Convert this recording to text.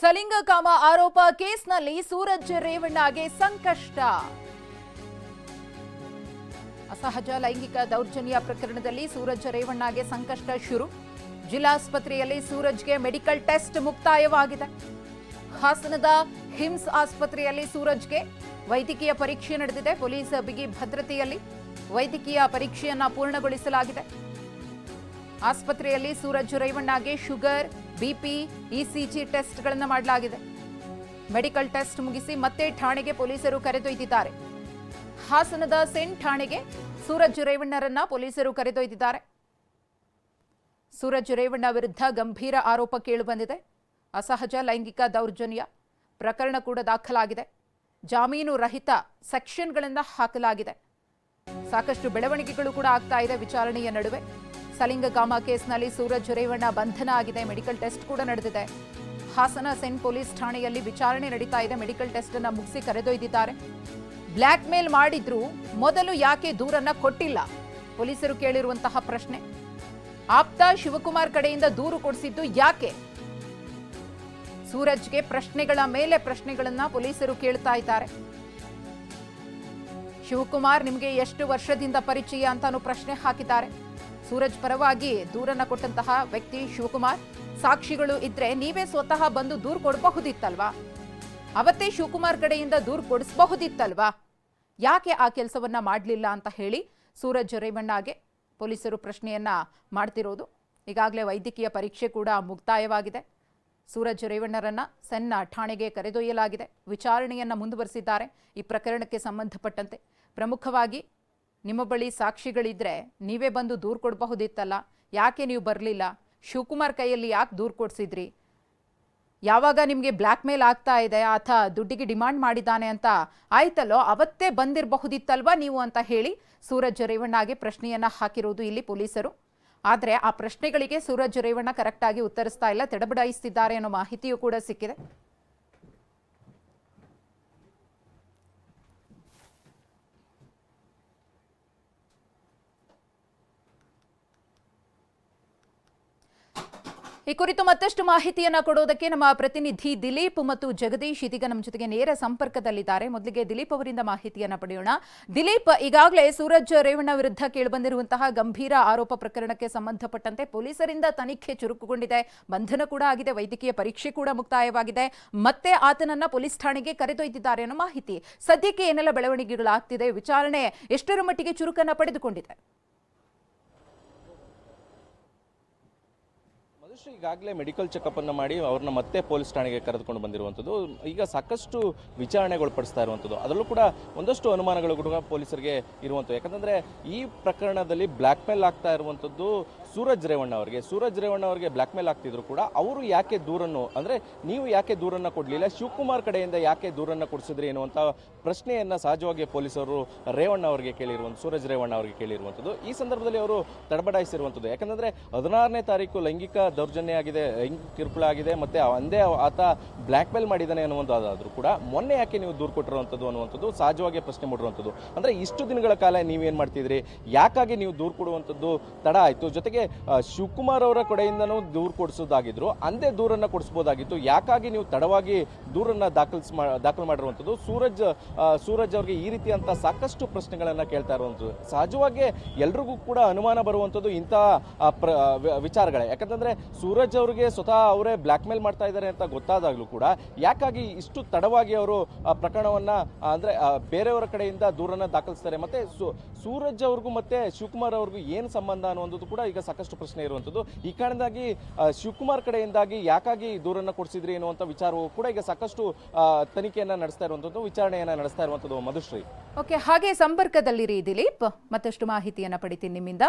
ಸಲಿಂಗಕಾಮ ಆರೋಪ ಕೇಸ್ನಲ್ಲಿ ಸೂರಜ್ ರೇವಣ್ಣಗೆ ಸಂಕಷ್ಟ. ಅಸಹಜ ಲೈಂಗಿಕ ದೌರ್ಜನ್ಯ ಪ್ರಕರಣದಲ್ಲಿ ಸೂರಜ್ ರೇವಣ್ಣಗೆ ಸಂಕಷ್ಟ ಶುರು. ಜಿಲ್ಲಾಸ್ಪತ್ರೆಯಲ್ಲಿ ಸೂರಜ್ಗೆ ಮೆಡಿಕಲ್ ಟೆಸ್ಟ್ ಮುಕ್ತಾಯವಾಗಿದೆ. ಹಾಸನದ ಹಿಮ್ಸ್ ಆಸ್ಪತ್ರೆಯಲ್ಲಿ ಸೂರಜ್ಗೆ ವೈದ್ಯಕೀಯ ಪರೀಕ್ಷೆ ನಡೆದಿದೆ. ಪೊಲೀಸ್ ಬಿಗಿ ಭದ್ರತೆಯಲ್ಲಿ ವೈದ್ಯಕೀಯ ಪರೀಕ್ಷೆಯನ್ನ ಪೂರ್ಣಗೊಳಿಸಲಾಗಿದೆ. ಆಸ್ಪತ್ರೆಯಲ್ಲಿ ಸೂರಜ್ ರೇವಣ್ಣಗೆ ಶುಗರ್ ಬಿಪಿ ಇಸಿಜಿ ಟೆಸ್ಟ್ಗಳನ್ನು ಮಾಡಲಾಗಿದೆ. ಮೆಡಿಕಲ್ ಟೆಸ್ಟ್ ಮುಗಿಸಿ ಮತ್ತೆ ಠಾಣೆಗೆ ಪೊಲೀಸರು ಕರೆದೊಯ್ದಿದ್ದಾರೆ. ಹಾಸನದ ಸೆಂಟ್ ಠಾಣೆಗೆ ಸೂರಜ್ ರೇವಣ್ಣರನ್ನ ಪೊಲೀಸರು ಕರೆದೊಯ್ದಿದ್ದಾರೆ. ಸೂರಜ್ ರೇವಣ್ಣ ವಿರುದ್ಧ ಗಂಭೀರ ಆರೋಪ ಕೇಳಿಬಂದಿದೆ. ಅಸಹಜ, ಲೈಂಗಿಕ ದೌರ್ಜನ್ಯ ಪ್ರಕರಣ ಕೂಡ ದಾಖಲಾಗಿದೆ. ಜಾಮೀನು ರಹಿತ ಸೆಕ್ಷನ್ಗಳನ್ನು ಹಾಕಲಾಗಿದೆ. ಸಾಕಷ್ಟು ಬೆಳವಣಿಗೆಗಳು ಕೂಡ ಆಗ್ತಾ ಇದೆ ವಿಚಾರಣೆಯ ನಡುವೆ. ಸಲಿಂಗಕಾಮ ಕೇಸ್ನಲ್ಲಿ ಸೂರಜ್ ರೇವಣ್ಣ ಬಂಧನ ಆಗಿದೆ. ಮೆಡಿಕಲ್ ಟೆಸ್ಟ್ ಕೂಡ ನಡೆದಿದೆ. ಹಾಸನ ಸೆಂಟ್ ಪೊಲೀಸ್ ಠಾಣೆಯಲ್ಲಿ ವಿಚಾರಣೆ ನಡೀತಾ ಇದೆ. ಮೆಡಿಕಲ್ ಟೆಸ್ಟ್ ಅನ್ನ ಮುಗಿಸಿ ಕರೆದೊಯ್ದಿದ್ದಾರೆ. ಬ್ಲ್ಯಾಕ್ ಮೇಲ್ ಮಾಡಿದ್ರು ಮೊದಲು ಯಾಕೆ ದೂರನ್ನ ಕೊಟ್ಟಿಲ್ಲ? ಪೊಲೀಸರು ಕೇಳಿರುವಂತಹ ಪ್ರಶ್ನೆ. ಆಪ್ತ ಶಿವಕುಮಾರ್ ಕಡೆಯಿಂದ ದೂರು ಕೊಡಿಸಿದ್ದು ಯಾಕೆ? ಸೂರಜ್ಗೆ ಪ್ರಶ್ನೆಗಳ ಮೇಲೆ ಪ್ರಶ್ನೆಗಳನ್ನ ಪೊಲೀಸರು ಕೇಳ್ತಾ ಇದ್ದಾರೆ. ಶಿವಕುಮಾರ್ ನಿಮಗೆ ಎಷ್ಟು ವರ್ಷದಿಂದ ಪರಿಚಯ ಅಂತಾನು ಪ್ರಶ್ನೆ ಹಾಕಿದ್ದಾರೆ. ಸೂರಜ್ ಪರವಾಗಿ ದೂರನ್ನ ಕೊಟ್ಟಂತಹ ವ್ಯಕ್ತಿ ಶಿವಕುಮಾರ್. ಸಾಕ್ಷಿಗಳು ಇದ್ರೆ ನೀವೇ ಸ್ವತಃ ಬಂದು ದೂರು ಕೊಡಬಹುದಿತ್ತಲ್ವಾ? ಅವತ್ತೇ ಶಿವಕುಮಾರ್ ಕಡೆಯಿಂದ ದೂರು ಕೊಡಿಸಬಹುದಿತ್ತಲ್ವಾ? ಯಾಕೆ ಆ ಕೆಲಸವನ್ನ ಮಾಡಲಿಲ್ಲ ಅಂತ ಹೇಳಿ ಸೂರಜ್ ರೇವಣ್ಣಗೆ ಪೊಲೀಸರು ಪ್ರಶ್ನೆಯನ್ನ ಮಾಡ್ತಿರೋದು. ಈಗಾಗಲೇ ವೈದ್ಯಕೀಯ ಪರೀಕ್ಷೆ ಕೂಡ ಮುಕ್ತಾಯವಾಗಿದೆ. ಸೂರಜ್ ರೇವಣ್ಣರನ್ನ ಸಣ್ಣ ಠಾಣೆಗೆ ಕರೆದೊಯ್ಯಲಾಗಿದೆ. ವಿಚಾರಣೆಯನ್ನ ಮುಂದುವರೆಸಿದ್ದಾರೆ. ಈ ಪ್ರಕರಣಕ್ಕೆ ಸಂಬಂಧಪಟ್ಟಂತೆ ಪ್ರಮುಖವಾಗಿ ನಿಮ್ಮ ಬಳಿ ಸಾಕ್ಷಿಗಳಿದ್ರೆ ನೀವೇ ಬಂದು ದೂರು ಕೊಡಬಹುದಿತ್ತಲ್ಲ? ಯಾಕೆ ನೀವು ಬರಲಿಲ್ಲ? ಶಿವಕುಮಾರ್ ಕೈಯಲ್ಲಿ ಯಾಕೆ ದೂರು ಕೊಡಿಸಿದ್ರಿ? ಯಾವಾಗ ನಿಮಗೆ ಬ್ಲ್ಯಾಕ್ ಮೇಲ್ ಆಗ್ತಾ ಇದೆ, ಆತ ದುಡ್ಡಿಗೆ ಡಿಮಾಂಡ್ ಮಾಡಿದ್ದಾನೆ ಅಂತ ಆಯ್ತಲ್ಲೋ, ಅವತ್ತೇ ಬಂದಿರಬಹುದಿತ್ತಲ್ವಾ ನೀವು ಅಂತ ಹೇಳಿ ಸೂರಜ್ ರೇವಣ್ಣಗೆ ಪ್ರಶ್ನೆಯನ್ನ ಹಾಕಿರೋದು ಇಲ್ಲಿ ಪೊಲೀಸರು. ಆದರೆ ಆ ಪ್ರಶ್ನೆಗಳಿಗೆ ಸೂರಜ್ ರೇವಣ್ಣ ಕರೆಕ್ಟಾಗಿ ಉತ್ತರಿಸ್ತಾ ಇಲ್ಲ, ತಡಬಡಾಯಿಸ್ತಿದ್ದಾರೆ ಅನ್ನೋ ಮಾಹಿತಿಯೂ ಕೂಡ ಸಿಕ್ಕಿದೆ. ಈ ಕುರಿತು ಮತ್ತಷ್ಟು ಮಾಹಿತಿಯನ್ನ ಕೊಡೋದಕ್ಕೆ ನಮ್ಮ ಪ್ರತಿನಿಧಿ ದಿಲೀಪ್ ಮತ್ತು ಜಗದೀಶ್ ಇದೀಗ ನಮ್ಮ ಜೊತೆಗೆ ನೇರ ಸಂಪರ್ಕದಲ್ಲಿದ್ದಾರೆ. ಮೊದಲಿಗೆ ದಿಲೀಪ್ ಅವರಿಂದ ಮಾಹಿತಿಯನ್ನ ಪಡೆಯೋಣ. ದಿಲೀಪ್, ಈಗಾಗಲೇ ಸೂರಜ್ ರೇವಣ್ಣ ವಿರುದ್ಧ ಕೇಳಿಬಂದಿರುವಂತಹ ಗಂಭೀರ ಆರೋಪ ಪ್ರಕರಣಕ್ಕೆ ಸಂಬಂಧಪಟ್ಟಂತೆ ಪೊಲೀಸರಿಂದ ತನಿಖೆ ಚುರುಕುಗೊಂಡಿದೆ. ಬಂಧನ ಕೂಡ ಆಗಿದೆ, ವೈದ್ಯಕೀಯ ಪರೀಕ್ಷೆ ಕೂಡ ಮುಕ್ತಾಯವಾಗಿದೆ. ಮತ್ತೆ ಆತನನ್ನ ಪೊಲೀಸ್ ಠಾಣೆಗೆ ಕರೆದೊಯ್ದಿದ್ದಾರೆ ಅನ್ನೋ ಮಾಹಿತಿ ಸದ್ಯಕ್ಕೆ ಏನೆಲ್ಲ ಬೆಳವಣಿಗೆಗಳಾಗ್ತಿದೆ, ವಿಚಾರಣೆ ಎಷ್ಟರ ಮಟ್ಟಿಗೆ ಚುರುಕನ್ನ ಪಡೆದುಕೊಂಡಿದೆ? ಮಧುಶ್ರೀ ಈಗಾಗಲೇ ಮೆಡಿಕಲ್ ಚೆಕಪ್ ಅನ್ನು ಮಾಡಿ ಅವ್ರನ್ನ ಮತ್ತೆ ಪೊಲೀಸ್ ಠಾಣೆಗೆ ಕರೆದುಕೊಂಡು ಬಂದಿರುವಂಥದ್ದು. ಈಗ ಸಾಕಷ್ಟು ವಿಚಾರಣೆಗೊಳಪಡಿಸ್ತಾ ಇರುವಂಥದ್ದು. ಅದರಲ್ಲೂ ಕೂಡ ಒಂದಷ್ಟು ಅನುಮಾನಗಳು ಕೂಡ ಪೊಲೀಸರಿಗೆ ಇರುವಂಥದ್ದು. ಯಾಕಂತಂದ್ರೆ ಈ ಪ್ರಕರಣದಲ್ಲಿ ಬ್ಲ್ಯಾಕ್ ಮೇಲ್ ಆಗ್ತಾ ಇರುವಂಥದ್ದು ಸೂರಜ್ ರೇವಣ್ಣ ಅವರಿಗೆ, ಸೂರಜ್ ರೇವಣ್ಣ ಅವರಿಗೆ ಬ್ಲ್ಯಾಕ್ ಮೇಲ್ ಆಗ್ತಿದ್ರು ಕೂಡ ಅವರು ಯಾಕೆ ದೂರನ್ನು, ಅಂದ್ರೆ ನೀವು ಯಾಕೆ ದೂರನ್ನ ಕೊಡಲಿಲ್ಲ, ಶಿವಕುಮಾರ್ ಕಡೆಯಿಂದ ಯಾಕೆ ದೂರನ್ನ ಕೊಡಿಸಿದ್ರಿ ಎನ್ನುವಂಥ ಪ್ರಶ್ನೆಯನ್ನ ಸಹಜವಾಗಿ ಪೊಲೀಸರು ರೇವಣ್ಣ ಅವರಿಗೆ ಕೇಳಿರುವಂಥ ಸೂರಜ್ ರೇವಣ್ಣ ಅವರಿಗೆ ಕೇಳಿರುವಂಥದ್ದು. ಈ ಸಂದರ್ಭದಲ್ಲಿ ಅವರು ತಡಬಡಾಯಿಸಿರುವಂಥದ್ದು. ಯಾಕಂದ್ರೆ ಹದಿನಾರನೇ ತಾರೀಕು ಲೈಂಗಿಕ ದೌರ್ಜನ್ಯ ಆಗಿದೆ, ಲೈಂಗಿಕ ಕಿರುಕುಳ ಆಗಿದೆ, ಮತ್ತೆ ಅಂದೇ ಆತ ಬ್ಲ್ಯಾಕ್ ಮೇಲ್ ಮಾಡಿದ್ದಾನೆ ಅನ್ನುವಂಥದ್ದಾದ್ರೂ ಕೂಡ ಮೊನ್ನೆ ಯಾಕೆ ನೀವು ದೂರು ಕೊಟ್ಟಿರುವಂಥದ್ದು ಅನ್ನುವಂಥದ್ದು ಸಹಜವಾಗಿ ಪ್ರಶ್ನೆ ಮಾಡಿರುವಂಥದ್ದು. ಅಂದ್ರೆ ಇಷ್ಟು ದಿನಗಳ ಕಾಲ ನೀವೇನ್ ಮಾಡ್ತಿದ್ರಿ? ಯಾಕಾಗಿ ನೀವು ದೂರು ಕೊಡುವಂಥದ್ದು ತಡ ಆಯ್ತು? ಜೊತೆಗೆ ಶಿವಕುಮಾರ್ ಅವರ ಕಡೆಯಿಂದನೂ ದೂರು ಕೊಡಿಸೋದಾಗಿದ್ರು, ಅಂದೇ ದೂರನ್ನ ಕೊಡಿಸ್ಬೋದಾಗಿತ್ತು ಯಾಕಾಗಿ ನೀವು ತಡವಾಗಿ ದೂರನ್ನ ದಾಖಲಿಸ್ ದಾಖಲು ಮಾಡಿರುವಂಥದ್ದು? ಸೂರಜ್ ಸೂರಜ್ ಅವರಿಗೆ ಈ ರೀತಿಯಂತ ಸಾಕಷ್ಟು ಪ್ರಶ್ನೆಗಳನ್ನು ಕೇಳ್ತಾ ಇರುವಂಥದ್ದು. ಸಹಜವಾಗಿ ಎಲ್ರಿಗೂ ಕೂಡ ಅನುಮಾನ ಬರುವಂಥದ್ದು ಇಂಥ ಪ್ರ- ವಿಚಾರಗಳೇ. ಯಾಕಂತಂದ್ರೆ ಸೂರಜ್ ಅವರಿಗೆ ಸ್ವತಃ ಅವರೇ ಬ್ಲ್ಯಾಕ್ ಮೇಲ್ ಮಾಡ್ತಾ ಇದ್ದಾರೆ ಅಂತ ಗೊತ್ತಾದಾಗ್ಲೂ ಕೂಡ, ಯಾಕಾಗಿ ಇಷ್ಟು ತಡವಾಗಿ ಅವರು ಪ್ರಕರಣವನ್ನ ಅಂದ್ರೆ ಬೇರೆಯವರ ಕಡೆಯಿಂದ ದೂರನ್ನ ದಾಖಲಿಸ್ತಾರೆ. ಮತ್ತೆ ಸೂರಜ್ ಅವ್ರಿಗೂ ಮತ್ತೆ ಶಿವಕುಮಾರ್ ಅವ್ರಿಗೂ ಏನು ಸಂಬಂಧ ಅನ್ನುವಂಥದ್ದು ಕೂಡ ಈಗ ಸಾಕಷ್ಟು ಪ್ರಶ್ನೆ ಇರುವಂಥದ್ದು ಈ ಕಾರಣದಾಗಿ ಶಿವಕುಮಾರ್ ಕಡೆಯಿಂದಾಗಿ ಯಾಕಾಗಿ ದೂರನ್ನ ಕೊಡಿಸಿದ್ರಿ ಎನ್ನುವಂಥ ವಿಚಾರವೂ ಕೂಡ ಈಗ ಸಾಕಷ್ಟು ತನಿಖೆಯನ್ನ ನಡೆಸ್ತಾ ಇರುವಂಥದ್ದು ವಿಚಾರಣೆಯನ್ನ ನಡೆಸ್ತಾ ಇರುವಂಥದ್ದು ಮಧುಶ್ರೀ. ಓಕೆ ಹಾಗೆ ಸಂಪರ್ಕದಲ್ಲಿರಿ ದಿಲೀಪ್. ಮತ್ತಷ್ಟು ಮಾಹಿತಿಯನ್ನ ಪಡಿತೀನಿ ನಿಮ್ಮಿಂದ.